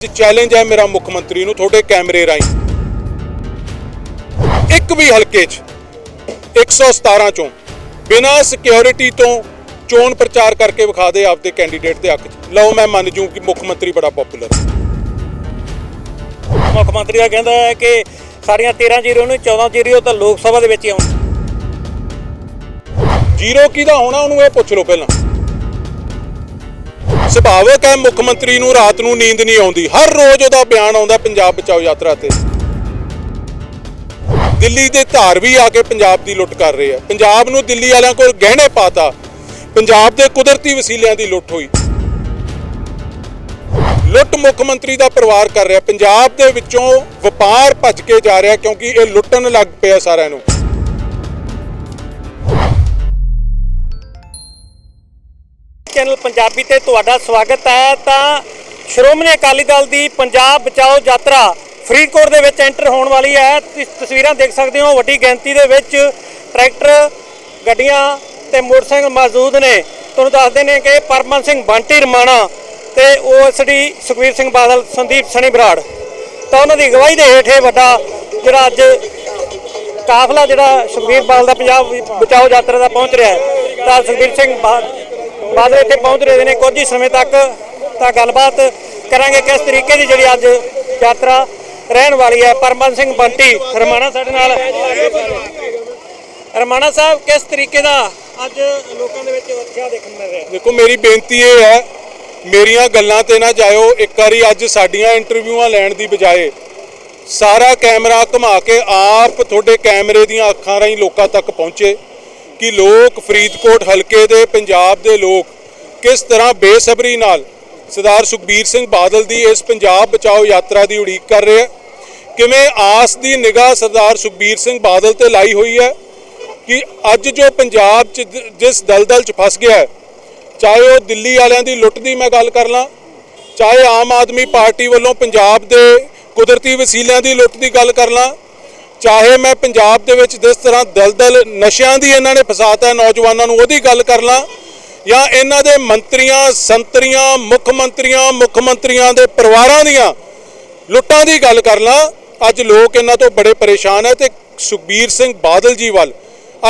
Challenge ਹੈ ਮੇਰਾ ਮੁੱਖ ਮੰਤਰੀ ਨੂੰ ਤੁਹਾਡੇ ਕੈਮਰੇ ਰਾਹੀਂ। ਇੱਕ ਵੀ ਹਲਕੇ 'ਚ 117 ਚੋਂ ਬਿਨਾਂ ਸਿਕਿਉਰਿਟੀ ਤੋਂ ਚੋਣ ਪ੍ਰਚਾਰ ਕਰਕੇ ਵਿਖਾ ਦੇ ਆਪਦੇ ਕੈਂਡੀਡੇਟ ਦੇ ਹੱਕ 'ਚ। ਲਓ ਮੈਂ ਮੰਨ ਜੂ ਕਿ ਮੁੱਖ ਮੰਤਰੀ ਬੜਾ ਪਪੂਲਰ ਮੁੱਖ ਮੰਤਰੀ ਦਾ ਕਹਿੰਦਾ ਹੈ ਕਿ ਸਾਡੀਆਂ 13 ਜ਼ੀਰੋ ਨੂੰ 14 ਜ਼ੀਰੋ ਤਾਂ ਲੋਕ ਸਭਾ ਦੇ ਵਿੱਚ ਆਉਣ। ਜ਼ੀਰੋ ਕਿਹਦਾ ਹੋਣਾ ਉਹਨੂੰ ਇਹ ਪੁੱਛ ਲਓ ਪਹਿਲਾਂ। ਸੁਭਾਵਕ ਹੈ, ਮੁੱਖ ਮੰਤਰੀ ਨੂੰ ਰਾਤ ਨੂੰ ਨੀਂਦ ਨਹੀਂ ਆਉਂਦੀ। ਹਰ ਰੋਜ਼ ਉਹਦਾ ਬਿਆਨ ਆਉਂਦਾ ਪੰਜਾਬ ਬਚਾਓ ਯਾਤਰਾ ਤੇ। ਦਿੱਲੀ ਦੇ ਧਾਰਵੀ ਆ ਕੇ ਪੰਜਾਬ ਦੀ ਲੁੱਟ ਕਰ ਰਹੇ ਆ। ਪੰਜਾਬ ਨੂੰ ਦਿੱਲੀ ਵਾਲਿਆਂ ਕੋਲ ਗਹਿਣੇ ਪਾਤਾ। ਪੰਜਾਬ ਦੇ ਕੁਦਰਤੀ ਵਸੀਲਿਆਂ ਦੀ ਲੁੱਟ ਹੋਈ। ਲੁੱਟ ਮੁੱਖ ਮੰਤਰੀ ਦਾ ਪਰਿਵਾਰ ਕਰ ਰਿਹਾ। ਪੰਜਾਬ ਦੇ ਵਿੱਚੋਂ ਵਪਾਰ ਭੱਜ ਕੇ ਜਾ ਰਿਹਾ ਕਿਉਂਕਿ ਇਹ ਲੁੱਟਣ ਲੱਗ ਪਿਆ ਸਾਰਿਆਂ ਨੂੰ। ਚੈਨਲ ਪੰਜਾਬੀ ਤੇ ਤੁਹਾਡਾ ਸਵਾਗਤ ਹੈ। ਤਾਂ ਸ਼੍ਰੋਮਣੀ ਅਕਾਲੀ ਦਲ ਦੀ ਪੰਜਾਬ ਬਚਾਓ ਯਾਤਰਾ ਫਰੀਦਕੋਟ ਦੇ ਵਿੱਚ ਐਂਟਰ ਹੋਣ ਵਾਲੀ ਹੈ। ਤੁਸੀਂ ਤਸਵੀਰਾਂ ਦੇਖ ਸਕਦੇ ਹੋ। ਵੱਡੀ ਗਿਣਤੀ ਦੇ ਵਿੱਚ ਟਰੈਕਟਰ, ਗੱਡੀਆਂ ਤੇ ਮੋਟਰਸਾਈਕਲ ਮੌਜੂਦ ਨੇ। ਤੁਹਾਨੂੰ ਦੱਸਦੇ ਨੇ ਕਿ ਪਰਮਨ ਸਿੰਘ ਬੰਟੀ ਰਮਾਣਾ ਤੇ ਓਐਸਡੀ ਸੁਖਵੀਰ ਸਿੰਘ ਬਾਦਲ, ਸੰਦੀਪ ਸਣੀ ਬਰਾੜ। ਤਾਂ ਉਹਨਾਂ ਦੀ ਅਗਵਾਈ ਦੇ ਹੇਠ ਇਹ ਵੱਡਾ ਜਿਹੜਾ ਅੱਜ ਕਾਫਲਾ ਜਿਹੜਾ ਸੁਖਬੀਰ ਬਾਦਲ ਦਾ ਪੰਜਾਬ ਬਚਾਓ ਯਾਤਰਾ ਦਾ ਪਹੁੰਚ ਰਿਹਾ ਹੈ। ਤਾਂ ਸੁਖਬੀਰ ਸਿੰਘ ਬਾ- ਬਾਦਲ ਇੱਥੇ ਪਹੁੰਚ ਰਹੇ ਨੇ। ਕੁਝ ਹੀ ਸਮੇਂ ਤੱਕ ਤਾਂ ਗੱਲਬਾਤ ਕਰਾਂਗੇ ਕਿਸ ਤਰੀਕੇ ਦੀ ਜਿਹੜੀ ਅੱਜ ਯਾਤਰਾ ਰਹਿਣ ਵਾਲੀ ਹੈ। ਪਰਮਨ ਸਿੰਘ ਬੰਟੀ, ਰਮਾਣਾ ਸਾਡੇ ਨਾਲ। ਰਮਾਣਾ ਸਾਹਿਬ, ਕਿਸ ਤਰੀਕੇ ਦਾ ਅੱਜ ਲੋਕਾਂ ਦੇ ਵਿੱਚ ਉਤਸ਼ਾਹ ਦੇਖਣ ਮਿਲ ਰਿਹਾ? ਦੇਖੋ, ਮੇਰੀ ਬੇਨਤੀ ਇਹ ਹੈ, ਮੇਰੀਆਂ ਗੱਲਾਂ ਤੇ ਨਾ ਜਾਇਓ। ਇੱਕ ਵਾਰੀ ਅੱਜ ਸਾਡੀਆਂ ਇੰਟਰਵਿਊਆਂ ਲੈਣ ਦੀ ਬਜਾਏ ਸਾਰਾ ਕੈਮਰਾ ਘੁਮਾ ਕੇ ਆਪ ਤੁਹਾਡੇ ਕੈਮਰੇ ਦੀਆਂ ਅੱਖਾਂ ਰਾਹੀਂ ਲੋਕਾਂ ਤੱਕ ਪਹੁੰਚੇ। ਕਿ ਲੋਕ ਫਰੀਦਕੋਟ ਹਲਕੇ ਦੇ ਪੰਜਾਬ ਦੇ ਲੋਕ ਕਿਸ ਤਰ੍ਹਾਂ ਬੇਸਬਰੀ ਨਾਲ ਸਰਦਾਰ ਸੁਖਬੀਰ ਸਿੰਘ ਬਾਦਲ ਦੀ ਇਸ ਪੰਜਾਬ ਬਚਾਓ ਯਾਤਰਾ ਦੀ ਉਡੀਕ ਕਰ ਰਹੇ ਆ ਕਿਵੇਂ ਆਸ ਦੀ ਨਿਗਾਹ ਸਰਦਾਰ ਸੁਖਬੀਰ ਸਿੰਘ ਬਾਦਲ ਤੇ ਲਾਈ ਹੋਈ ਹੈ ਕਿ ਅੱਜ ਜੋ ਪੰਜਾਬ 'ਚ ਜਿਸ ਦਲਦਲ 'ਚ ਫਸ ਗਿਆ ਚਾਹੇ ਉਹ ਦਿੱਲੀ ਵਾਲਿਆਂ ਦੀ ਲੁੱਟ ਦੀ ਮੈਂ ਗੱਲ ਕਰ ਲਾਂ, ਚਾਹੇ ਆਮ ਆਦਮੀ ਪਾਰਟੀ ਵੱਲੋਂ ਪੰਜਾਬ ਦੇ ਕੁਦਰਤੀ ਵਸੀਲਿਆਂ ਦੀ ਲੁੱਟ ਦੀ ਗੱਲ ਕਰ ਲਾਂ ਚਾਹੇ ਮੈਂ ਪੰਜਾਬ ਦੇ ਵਿੱਚ ਜਿਸ ਤਰ੍ਹਾਂ ਦਲਦਲ ਨਸ਼ਿਆਂ ਦੀ ਇਹਨਾਂ ਨੇ ਫਸਾਤਾ ਨੌਜਵਾਨਾਂ ਨੂੰ ਉਹਦੀ ਗੱਲ ਕਰ ਲਾਂ, ਜਾਂ ਇਹਨਾਂ ਦੇ ਮੰਤਰੀਆਂ, ਸੰਤਰੀਆਂ, ਮੁੱਖ ਮੰਤਰੀਆਂ ਮੁੱਖ ਮੰਤਰੀਆਂ ਦੇ ਪਰਿਵਾਰਾਂ ਦੀਆਂ ਲੁੱਟਾਂ ਦੀ ਗੱਲ ਕਰ ਲਾਂ, ਅੱਜ ਲੋਕ ਇਹਨਾਂ ਤੋਂ ਬੜੇ ਪਰੇਸ਼ਾਨ ਹੈ ਤੇ ਸੁਖਬੀਰ ਸਿੰਘ ਬਾਦਲ ਜੀ ਵੱਲ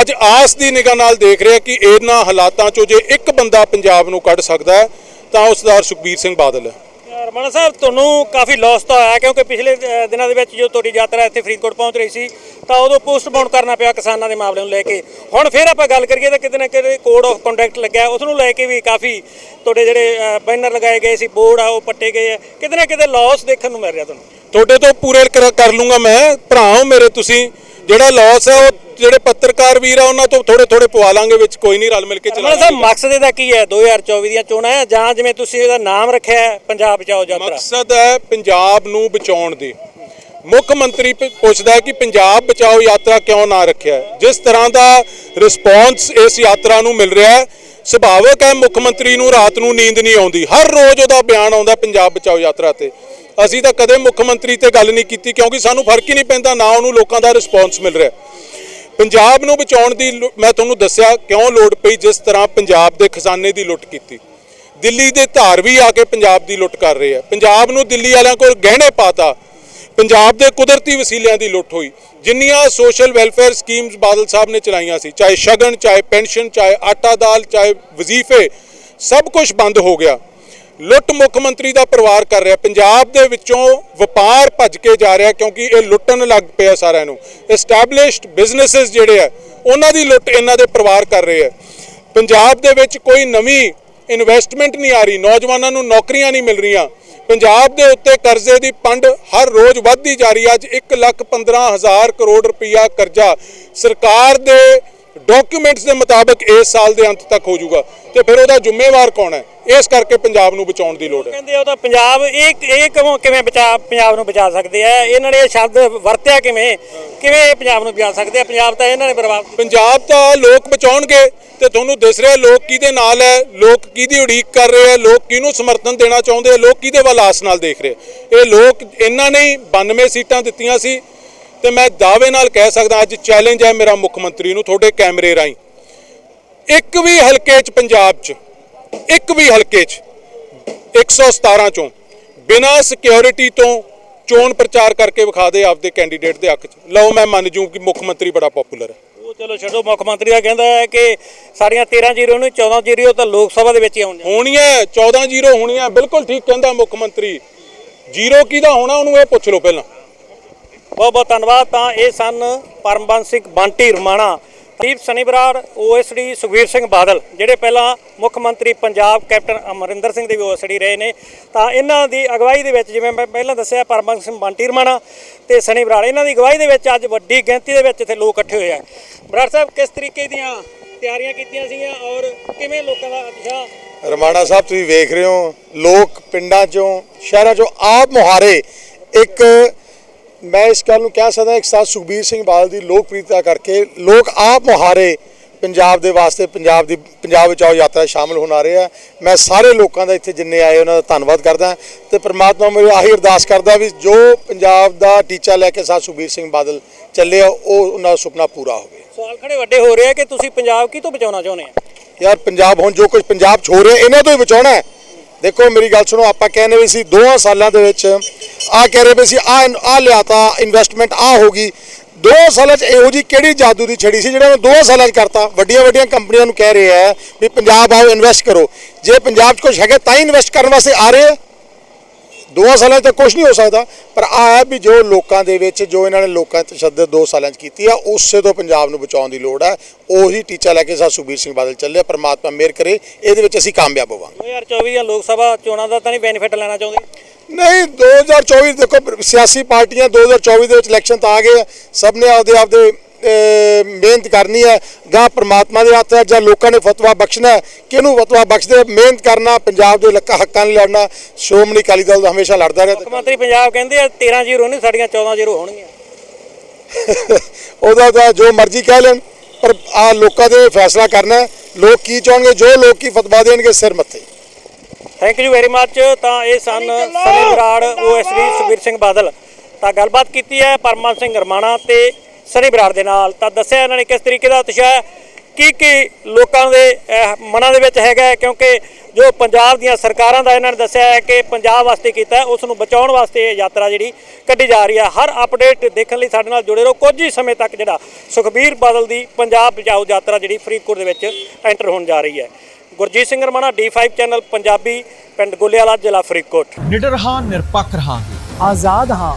ਅੱਜ ਆਸ ਦੀ ਨਿਗਾਹ ਨਾਲ ਦੇਖ ਰਿਹਾ ਕਿ ਇਹਨਾਂ ਹਾਲਾਤਾਂ ਚੋਂ ਜੇ ਇੱਕ ਬੰਦਾ ਪੰਜਾਬ ਨੂੰ ਕੱਢ ਸਕਦਾ ਹੈ, ਤਾਂ ਉਹ ਸਰਦਾਰ ਸੁਖਬੀਰ ਸਿੰਘ ਬਾਦਲ ਹੈ। ਰਮਨ ਸਾਹਿਬ, ਤੁਹਾਨੂੰ ਕਾਫੀ ਲਾਸ ਤਾਂ ਹੋਇਆ ਕਿਉਂਕਿ ਪਿਛਲੇ ਦਿਨਾਂ ਦੇ ਵਿੱਚ ਜੋ ਤੁਹਾਡੀ ਯਾਤਰਾ ਇੱਥੇ ਫਰੀਦਕੋਟ ਪਹੁੰਚ ਰਹੀ ਸੀ, ਤਾਂ ਉਦੋਂ ਪੋਸਟਪੋਨ ਕਰਨਾ ਪਿਆ ਕਿਸਾਨਾਂ ਦੇ ਮਾਮਲੇ ਨੂੰ ਲੈ ਕੇ। ਹੁਣ ਫਿਰ ਆਪਾਂ ਗੱਲ ਕਰੀਏ ਤਾਂ ਕਿਤੇ ਨਾ ਕਿਤੇ ਕੋਡ ਆਫ ਕੰਡਕਟ ਲੱਗਿਆ। ਉਸ ਨੂੰ ਲੈ ਕੇ ਵੀ ਕਾਫੀ ਤੁਹਾਡੇ ਜਿਹੜੇ ਬੈਨਰ ਲਗਾਏ ਗਏ ਸੀ ਬੋਰਡ ਆ, ਉਹ ਪੱਟੇ ਗਏ ਆ। ਕਿਤੇ ਨਾ ਕਿਤੇ ਲਾਸ ਦੇਖਣ ਨੂੰ ਮਿਲ ਰਿਹਾ ਤੁਹਾਨੂੰ। ਤੁਹਾਡੇ ਤੋਂ ਪੂਰੇ ਕਰ ਕਰ ਲੂੰਗਾ ਮੈਂ। ਭਰਾਓ ਮੇਰੇ ਤੁਸੀਂ, ਜਿਹੜਾ ਲਾਸ ਹੈ ਉਹ ਜਿਹੜੇ ਪੱਤਰਕਾਰ ਵੀਰ ਆ ਉਹਨਾਂ ਤੋਂ ਥੋੜੇ ਥੋੜੇ ਪਵਾ ਲਾਂਗੇ ਵਿੱਚ ਕੋਈ ਨਹੀਂ ਰਲ ਮਿਲ ਕੇ ਰਮਨ ਸਾਹਿਬ ਮਕਸਦ ਇਹਦਾ ਕੀ ਹੈ? 2024 ਦੀਆਂ ਚੋਣਾਂ ਹੈ ਜਾਂ ਜਿਵੇਂ ਤੁਸੀਂ ਇਹਦਾ ਨਾਮ ਰੱਖਿਆ ਹੈ ਪੰਜਾਬ ਬਚਾਓ ਯਾਤਰਾ? ਮਕਸਦ ਹੈ ਪੰਜਾਬ ਨੂੰ ਬਚਾਉਣ ਦੀ। ਮੁੱਖ ਮੰਤਰੀ ਪੁੱਛਦਾ ਹੈ ਕਿ ਪੰਜਾਬ ਬਚਾਓ ਯਾਤਰਾ ਕਿਉਂ ਨਾ ਰੱਖਿਆ? ਜਿਸ ਤਰ੍ਹਾਂ ਦਾ ਰਿਸਪੌਂਸ ਇਸ ਯਾਤਰਾ ਨੂੰ ਮਿਲ ਰਿਹਾ ਹੈ ਸੁਭਾਵਕ ਹੈ ਮੁੱਖ ਮੰਤਰੀ ਨੂੰ ਰਾਤ ਨੂੰ ਨੀਂਦ ਨਹੀਂ ਆਉਂਦੀ। ਹਰ ਰੋਜ਼ ਉਹਦਾ ਬਿਆਨ ਆਉਂਦਾ ਪੰਜਾਬ ਬਚਾਓ ਯਾਤਰਾ ਤੇ। ਅਸੀਂ ਤਾਂ ਕਦੇ ਮੁੱਖ ਮੰਤਰੀ ਤੇ ਗੱਲ ਨਹੀਂ ਕੀਤੀ ਕਿਉਂਕਿ ਸਾਨੂੰ ਫ਼ਰਕ ਹੀ ਨਹੀਂ ਪੈਂਦਾ ਨਾ ਉਹਨੂੰ ਲੋਕਾਂ ਦਾ ਰਿਸਪੌਂਸ ਮਿਲ ਰਿਹਾ ਪੰਜਾਬ ਨੂੰ ਬਚਾਉਣ ਦੀ ਲੋ- ਮੈਂ ਤੁਹਾਨੂੰ ਦੱਸਿਆ ਕਿਉਂ ਲੋੜ ਪਈ, ਜਿਸ ਤਰ੍ਹਾਂ ਪੰਜਾਬ ਦੇ ਖਜ਼ਾਨੇ ਦੀ ਲੁੱਟ ਕੀਤੀ। ਦਿੱਲੀ ਦੇ ਧਾਰਵੀ ਆ ਕੇ ਪੰਜਾਬ ਦੀ ਲੁੱਟ ਕਰ ਰਹੇ ਆ। ਪੰਜਾਬ ਨੂੰ ਦਿੱਲੀ ਵਾਲਿਆਂ ਕੋਲ ਗਹਿਣੇ ਪਾਤਾ। ਪੰਜਾਬ ਦੇ ਕੁਦਰਤੀ ਵਸੀਲਿਆਂ ਦੀ ਲੁੱਟ ਹੋਈ। ਜਿੰਨੀਆਂ social welfare schemes Badal Sahib ਨੇ ਚਲਾਈਆਂ ਸੀ, ਚਾਹੇ ਸ਼ਗਨ, ਚਾਹੇ ਪੈਨਸ਼ਨ, ਚਾਹੇ ਆਟਾ ਦਾਲ, ਚਾਹੇ ਵਜ਼ੀਫੇ, ਸਭ ਕੁਝ ਬੰਦ ਹੋ ਗਿਆ। ਲੁੱਟ ਮੁੱਖ ਮੰਤਰੀ ਦਾ ਪਰਿਵਾਰ ਕਰ ਰਿਹਾ। ਪੰਜਾਬ ਦੇ ਵਿੱਚੋਂ ਵਪਾਰ ਭੱਜ ਕੇ ਜਾ ਰਿਹਾ ਕਿਉਂਕਿ ਇਹ ਲੁੱਟਣ ਲੱਗ ਪਿਆ ਸਾਰਿਆਂ ਨੂੰ। ਐਸਟੈਬਲਿਸ਼ਡ ਬਿਜ਼ਨੈਸਸ ਜਿਹੜੇ ਆ, ਉਹਨਾਂ ਦੀ ਲੁੱਟ ਇਹਨਾਂ ਦੇ ਪਰਿਵਾਰ ਕਰ ਰਹੇ ਆ। ਪੰਜਾਬ ਦੇ ਵਿੱਚ ਕੋਈ ਨਵੀਂ ਇਨਵੈਸਟਮੈਂਟ ਨਹੀਂ ਆ ਰਹੀ। ਨੌਜਵਾਨਾਂ ਨੂੰ ਨੌਕਰੀਆਂ ਨਹੀਂ ਮਿਲ ਰਹੀਆਂ। ਪੰਜਾਬ ਦੇ ਉੱਤੇ ਕਰਜ਼ੇ ਦੀ ਪੰਡ ਹਰ ਰੋਜ਼ ਵੱਧਦੀ ਜਾ ਰਹੀ ਹੈ। ਅੱਜ 1 ਲੱਖ 15 ਹਜ਼ਾਰ ਕਰੋੜ ਰੁਪਈਆ ਕਰਜ਼ਾ ਸਰਕਾਰ ਦੇ ਡਾਕੂਮੈਂਟਸ ਦੇ ਮੁਤਾਬਕ ਇਸ ਸਾਲ ਦੇ ਅੰਤ ਤੱਕ ਹੋ ਜਾਊਗਾ ਤੇ ਫਿਰ ਉਹਦਾ ਜ਼ਿੰਮੇਵਾਰ ਕੌਣ ਹੈ? ਇਸ ਕਰਕੇ ਪੰਜਾਬ ਨੂੰ ਬਚਾਉਣ ਦੀ ਲੋੜ ਹੈ। ਕਹਿੰਦੇ ਉਹ ਤਾਂ ਪੰਜਾਬ ਇਹ ਇਹ ਕਿਵੇਂ ਕਿਵੇਂ ਬਚਾ ਪੰਜਾਬ ਨੂੰ ਬਚਾ ਸਕਦੇ ਆ? ਇਹਨਾਂ ਨੇ ਇਹ ਸ਼ਬਦ ਵਰਤਿਆ ਕਿਵੇਂ? ਕਿਵੇਂ ਇਹ ਪੰਜਾਬ ਨੂੰ ਬਚਾ ਸਕਦੇ ਆ? ਪੰਜਾਬ ਤਾਂ ਇਹਨਾਂ ਨੇ ਬਰਬਾਦ ਪੰਜਾਬ ਤਾਂ ਲੋਕ ਬਚਾਉਣਗੇ ਤੇ ਤੁਹਾਨੂੰ ਦਿਸ ਰਿਹਾ ਲੋਕ ਕਿਹਦੇ ਨਾਲ ਹੈ ਲੋਕ ਕਿਹਦੀ ਉਡੀਕ ਕਰ ਰਹੇ ਆ ਲੋਕ ਕਿਹਨੂੰ ਸਮਰਥਨ ਦੇਣਾ ਚਾਹੁੰਦੇ ਆ ਲੋਕ ਕਿਹਦੇ ਵੱਲ ਆਸ ਨਾਲ ਦੇਖ ਰਹੇ। ਇਹ ਲੋਕ ਇਹਨਾਂ ਨੇ ਹੀ 92 ਸੀਟਾਂ ਦਿੱਤੀਆਂ ਸੀ ਤੇ ਮੈਂ ਦਾਅਵੇ ਨਾਲ ਕਹਿ ਸਕਦਾ ਅੱਜ ਚੈਲੰਜ ਹੈ ਮੇਰਾ ਮੁੱਖ ਮੰਤਰੀ ਨੂੰ ਤੁਹਾਡੇ ਕੈਮਰੇ ਰਾਹੀਂ। ਇੱਕ ਵੀ ਹਲਕੇ 'ਚ ਪੰਜਾਬ 'ਚ ਇੱਕ ਵੀ ਹਲਕੇ 'ਚ 117 ਚੋਂ ਬਿਨਾਂ ਸਿਕਿਉਰਿਟੀ ਤੋਂ ਚੋਣ ਪ੍ਰਚਾਰ ਕਰਕੇ ਵਿਖਾ ਦੇ ਆਪਦੇ ਕੈਂਡੀਡੇਟ ਦੇ ਹੱਕ 'ਚ। ਲਓ ਮੈਂ ਮੰਨ ਜੂ ਕਿ ਮੁੱਖ ਮੰਤਰੀ ਬੜਾ ਪਪੂਲਰ ਹੈ। ਉਹ ਚਲੋ ਛੱਡੋ ਮੁੱਖ ਮੰਤਰੀ ਦਾ ਕਹਿੰਦਾ ਹੈ ਕਿ ਸਾਡੀਆਂ 13 ਜ਼ੀਰੋ ਨੂੰ 14 ਜ਼ੀਰੋ ਤਾਂ ਲੋਕ ਸਭਾ ਦੇ ਵਿੱਚ ਹੀ ਆਉਣਗੇ ਹੋਣੀਆਂ 14 ਜ਼ੀਰੋ ਹੋਣੀਆਂ ਬਿਲਕੁਲ ਠੀਕ ਕਹਿੰਦਾ ਮੁੱਖ ਮੰਤਰੀ। ਜ਼ੀਰੋ ਕਿਹਦਾ ਹੋਣਾ ਉਹਨੂੰ ਇਹ ਪੁੱਛ ਲਓ ਪਹਿਲਾਂ। ਬਹੁਤ ਬਹੁਤ ਧੰਨਵਾਦ। ਤਾਂ ਇਹ ਸਨ ਪਰਮਬੰਸ ਸਿੰਘ ਬੰਟੀ ਰਮਾਣਾ, ਦੀਪ ਸਨੀ ਬਰਾੜ ਓਐਸਡੀ ਸੁਖਬੀਰ ਸਿੰਘ ਬਾਦਲ, ਜਿਹੜੇ ਪਹਿਲਾਂ ਮੁੱਖ ਮੰਤਰੀ ਪੰਜਾਬ ਕੈਪਟਨ ਅਮਰਿੰਦਰ ਸਿੰਘ ਦੇ ਵੀ ਓਐਸਡੀ ਰਹੇ ਨੇ। ਤਾਂ ਇਹਨਾਂ ਦੀ ਅਗਵਾਈ ਦੇ ਵਿੱਚ ਜਿਵੇਂ ਮੈਂ ਪਹਿਲਾਂ ਦੱਸਿਆ, ਪਰਮਬੰਸ ਸਿੰਘ ਬੰਟੀ ਰਮਾਣਾ ਤੇ ਸਨੀ ਬਰਾੜ ਇਹਨਾਂ ਦੀ ਅਗਵਾਈ ਦੇ ਵਿੱਚ ਅੱਜ ਵੱਡੀ ਗਿਣਤੀ ਦੇ ਵਿੱਚ ਇੱਥੇ ਲੋਕ ਇਕੱਠੇ ਹੋਏ ਆ। ਬਰਾੜ ਸਾਹਿਬ, ਕਿਸ ਤਰੀਕੇ ਦੀਆਂ ਤਿਆਰੀਆਂ ਕੀਤੀਆਂ ਸੀਗੀਆਂ ਔਰ ਕਿਵੇਂ ਲੋਕਾਂ ਦਾ ਉਤਸ਼ਾਹ? ਰਮਾਣਾ ਸਾਹਿਬ, ਤੁਸੀਂ ਵੇਖ ਰਹੇ ਹੋ, ਲੋਕ ਪਿੰਡਾਂ ਚੋਂ, ਸ਼ਹਿਰਾਂ ਚੋਂ ਆਪ ਮੁਹਾਰੇ ਇੱਕ ਮੈਂ ਇਸ ਗੱਲ ਨੂੰ ਕਹਿ ਸਕਦਾ ਇੱਕ ਸਾਥ ਸੁਖਬੀਰ ਸਿੰਘ ਬਾਦਲ ਦੀ ਲੋਕਪ੍ਰਿਯਤਾ ਕਰਕੇ ਲੋਕ ਆਪ ਮੁਹਾਰੇ ਪੰਜਾਬ ਦੇ ਵਾਸਤੇ ਪੰਜਾਬ ਦੀ ਪੰਜਾਬ ਵਿੱਚ ਆਓ ਯਾਤਰਾ ਸ਼ਾਮਲ ਹੋਣ ਆ ਰਹੇ ਆ। ਮੈਂ ਸਾਰੇ ਲੋਕਾਂ ਦਾ ਇੱਥੇ ਜਿੰਨੇ ਆਏ ਉਹਨਾਂ ਦਾ ਧੰਨਵਾਦ ਕਰਦਾ ਤੇ ਪ੍ਰਮਾਤਮਾ ਮੇਰੇ ਆਹੀ ਅਰਦਾਸ ਕਰਦਾ ਵੀ ਜੋ ਪੰਜਾਬ ਦਾ ਟੀਚਾ ਲੈ ਕੇ ਸਾਥ ਸੁਖਬੀਰ ਸਿੰਘ ਬਾਦਲ ਚੱਲੇ ਆ ਉਹ ਉਹਨਾਂ ਦਾ ਸੁਪਨਾ ਪੂਰਾ ਹੋਵੇ। ਸਵਾਲ ਖੜੇ ਵੱਡੇ ਹੋ ਰਹੇ ਆ ਕਿ ਤੁਸੀਂ ਪੰਜਾਬ ਕੀ ਤੋਂ ਬਚਾਉਣਾ ਚਾਹੁੰਦੇ ਆ? ਯਾਰ ਪੰਜਾਬ ਹੁਣ ਜੋ ਕੁਝ ਪੰਜਾਬ 'ਚ ਹੋ ਰਿਹਾ ਇਹਨਾਂ ਤੋਂ ਹੀ ਬਚਾਉਣਾ ਹੈ। ਦੇਖੋ, ਮੇਰੀ ਗੱਲ ਸੁਣੋ, ਆਪਾਂ ਕਹਿੰਦੇ ਵੀ ਸੀ ਦੋਹਾਂ ਸਾਲਾਂ ਦੇ ਵਿੱਚ ਆ ਕਹਿ ਰਹੇ ਵੀ ਸੀ ਆ ਆ ਲਿਆਤਾ ਇਨਵੈਸਟਮੈਂਟ ਆ ਹੋ ਗਈ। ਦੋ ਸਾਲਾਂ 'ਚ ਇਹੋ ਜੀ ਕਿਹੜੀ ਜਾਦੂ ਦੀ ਛੜੀ ਸੀ ਜਿਹੜਾ ਉਹ ਦੋ ਸਾਲਾਂ 'ਚ ਕਰਤਾ? ਵੱਡੀਆਂ ਵੱਡੀਆਂ ਕੰਪਨੀਆਂ ਨੂੰ ਕਹਿ ਰਹੇ ਹੈ ਵੀ ਪੰਜਾਬ ਆਓ ਇਨਵੈਸਟ ਕਰੋ। ਜੇ ਪੰਜਾਬ 'ਚ ਕੁਝ ਹੈਗਾ ਤਾਂ ਹੀ ਇਨਵੈਸਟ ਕਰਨ ਵਾਸਤੇ ਆ ਰਹੇ ਆ ਦੋਹਾਂ ਸਾਲਾਂ 'ਚ ਤਾਂ ਕੁਝ ਨਹੀਂ ਹੋ ਸਕਦਾ। ਪਰ ਆ ਹੈ ਵੀ ਜੋ ਲੋਕਾਂ ਦੇ ਵਿੱਚ ਜੋ ਇਹਨਾਂ ਨੇ ਲੋਕਾਂ ਤੇ ਤਸ਼ੱਦਦ ਦੋ ਸਾਲਾਂ 'ਚ ਕੀਤੀ ਆ ਉਸੇ ਤੋਂ ਪੰਜਾਬ ਨੂੰ ਬਚਾਉਣ ਦੀ ਲੋੜ ਹੈ। ਉਹੀ ਟੀਚਾ ਲੈ ਕੇ ਸਾ ਸੁਖਬੀਰ ਸਿੰਘ ਬਾਦਲ ਚੱਲੇ ਪਰਮਾਤਮਾ ਮਿਹਰ ਕਰੇ। ਇਹਦੇ ਵਿੱਚ ਅਸੀਂ ਕਾਮਯਾਬ ਹੋਵਾਂਗੇ। 2024 ਦੀਆਂ ਲੋਕ ਸਭਾ ਚੋਣਾਂ ਦਾ ਤਾਂ ਨਹੀਂ ਬੈਨੀਫਿਟ ਲੈਣਾ ਚਾਹੁੰਦੇ? ਨਹੀਂ 2024 ਦੇਖੋ ਸਿਆਸੀ ਪਾਰਟੀਆਂ 2024 ਦੇ ਵਿੱਚ ਇਲੈਕਸ਼ਨ ਤਾਂ ਆ ਗਏ ਆ। ਸਭ ਨੇ ਆਪਦੇ ਆਪਦੇ ਮਿਹਨਤ ਕਰਨੀ ਹੈ ਗਾ ਪ੍ਰਮਾਤਮਾ ਦੇ ਹੱਥ ਹੈ ਜਾਂ ਲੋਕਾਂ ਨੇ ਫਤਵਾ ਬਖਸ਼ਣਾ ਹੈ ਕਿਹਨੂੰ ਫਤਵਾ ਬਖਸ਼ਦੇ ਮਿਹਨਤ ਕਰਨਾ ਪੰਜਾਬ ਦੇ ਲੱਕਾ ਹੱਕਾਂ ਲਈ ਲੜਨਾ ਸ਼੍ਰੋਮਣੀ ਅਕਾਲੀ ਦਲ ਦਾ ਹਮੇਸ਼ਾ ਲੜਦਾ ਰਿਹਾ ਮੁੱਖ ਮੰਤਰੀ ਪੰਜਾਬ ਕਹਿੰਦੇ ਆ 13 ਜ਼ੀਰੋ ਨਹੀਂ ਸਾਡੀਆਂ 14 ਜ਼ੀਰੋ ਹੋਣਗੀਆਂ। ਉਹਦਾ ਤਾਂ ਜੋ ਮਰਜ਼ੀ ਕਹਿ ਲੈਣ ਪਰ ਆ ਲੋਕਾਂ ਦੇ ਫੈਸਲਾ ਕਰਨਾ ਹੈ। ਲੋਕ ਕੀ ਚਾਹਣਗੇ? ਜੋ ਲੋਕ ਕੀ ਫਤਵਾ ਦੇਣਗੇ ਸਿਰ ਮੱਥੇ। ਥੈਂਕ ਯੂ ਵੈਰੀ ਮੱਚ ਤਾਂ ਇਹ ਸਨ ਸਨੀ ਬਰਾੜ ਓਐਸਡੀ ਸੁਖਬੀਰ ਸਿੰਘ ਬਾਦਲ। ਤਾਂ ਗੱਲਬਾਤ ਕੀਤੀ ਹੈ ਪਰਮਨ ਸਿੰਘ ਰਮਾਣਾ ਤੇ ਸਨੀ ਬਰਾੜ ਦੇ ਨਾਲ। ਤਾਂ ਦੱਸਿਆ ਇਹਨਾਂ ਨੇ ਕਿਸ ਤਰੀਕੇ ਦਾ ਉਤਸ਼ਾਹ ਹੈ? ਕੀ ਕੀ ਲੋਕਾਂ ਦੇ ਮਨਾਂ ਦੇ ਵਿੱਚ ਹੈਗਾ ਹੈ? ਕਿਉਂਕਿ ਜੋ ਪੰਜਾਬ ਦੀਆਂ ਸਰਕਾਰਾਂ ਦਾ ਇਹਨਾਂ ਨੇ ਦੱਸਿਆ ਹੈ ਕਿ ਪੰਜਾਬ ਵਾਸਤੇ ਕੀਤਾ ਹੈ ਉਸ ਨੂੰ ਬਚਾਉਣ ਵਾਸਤੇ ਇਹ ਯਾਤਰਾ ਜਿਹੜੀ ਕੱਢੀ ਜਾ ਰਹੀ ਹੈ। ਹਰ ਅਪਡੇਟ ਦੇਖਣ ਲਈ ਸਾਡੇ ਨਾਲ ਜੁੜੇ ਰਹੋ। ਕੁਝ ਹੀ ਸਮੇਂ ਤੱਕ ਜਿਹੜਾ ਸੁਖਬੀਰ ਬਾਦਲ ਦੀ ਪੰਜਾਬ ਬਚਾਓ ਯਾਤਰਾ ਜਿਹੜੀ ਫਰੀਦਕੋਟ ਦੇ ਵਿੱਚ ਐਂਟਰ ਹੋਣ ਜਾ ਰਹੀ ਹੈ। ਗੁਰਜੀਤ ਸਿੰਘ ਰਮਾਣਾ D5 ਚੈਨਲ ਪੰਜਾਬੀ ਪਿੰਡ ਗੁੱਲੇਵਾਲਾ ਜ਼ਿਲ੍ਹਾ ਫਰੀਦਕੋਟ। ਨਿਡਰ ਹਾਂ ਨਿਰਪੱਖ ਰਹਾਂਗੇ। ਆਜ਼ਾਦ ਹਾਂ।